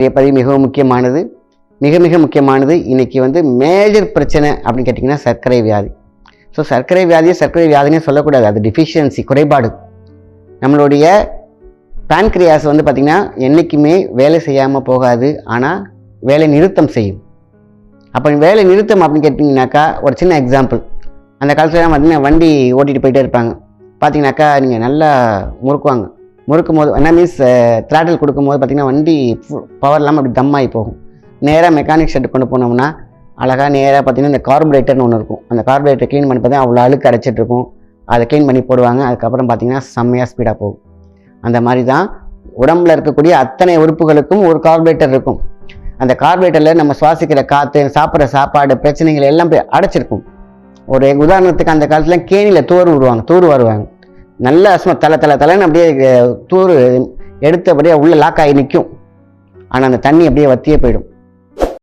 இன்றைய பதிவு மிகவும் முக்கியமானது. மிக மிக முக்கியமானது இன்றைக்கி வந்து மேஜர் பிரச்சனை அப்படின்னு கேட்டிங்கன்னா சர்க்கரை வியாதி. ஸோ சர்க்கரை வியாதியை சர்க்கரை வியாதினே சொல்லக்கூடாது. அது டிஃபிஷியன்சி குறைபாடு. நம்மளுடைய பேன்க்ரியாஸ் வந்து பார்த்திங்கன்னா என்றைக்குமே வேலை செய்யாமல் போகாது. ஆனால் வேலை நிறுத்தம் செய்யும். அப்போ வேலை நிறுத்தம் அப்படின்னு கேட்டிங்கனாக்கா ஒரு சின்ன எக்ஸாம்பிள் அந்த காலத்துலலாம் பார்த்தீங்கன்னா வண்டி ஓட்டிகிட்டு போயிட்டே இருப்பாங்க. பார்த்தீங்கன்னாக்கா நீங்கள் நல்லா முறுக்குவாங்க. முறுக்கும் போது என்ன மீன்ஸ் த்ராட்டில் கொடுக்கும்போது பார்த்தீங்கன்னா வண்டி பவர் இல்லாமல் அப்படி தம்மாகி போகும். நேராக மெக்கானிக் ஷெட்டு கொண்டு போனோம்னா அழகாக நேராக பார்த்தீங்கன்னா இந்த கார்பரேட்டர்னு ஒன்று இருக்கும். அந்த கார்பரேட்டர் க்ளீன் பண்ணி பார்த்தீங்கன்னா அவ்வளோ அழுக்கு அடைச்சிட்டு இருக்கும். அதை க்ளீன் பண்ணி போடுவாங்க. அதுக்கப்புறம் பார்த்தீங்கன்னா செம்மையாக ஸ்பீடாக போகும். அந்த மாதிரி தான் உடம்புல இருக்கக்கூடிய அத்தனை உறுப்புகளுக்கும் ஒரு கார்பரேட்டர் இருக்கும். அந்த கார்பரேட்டரில் நம்ம சுவாசிக்கிற காற்று சாப்பிட்ற சாப்பாடு பிரச்சனைகள் எல்லாம் போய் அடைச்சிருக்கும். ஒரு உதாரணத்துக்கு அந்த காலத்தில் கேணியில் தூர் விடுவாங்க தூர் வருவாங்க. நல்ல அஸ்மா தலை தலை தலைன்னு அப்படியே அஹ், தூர் எடுத்தபடியே உள்ளே லாக் ஆகி நிற்கும். ஆனால் அந்த தண்ணி அப்படியே வத்தியே போயிடும்.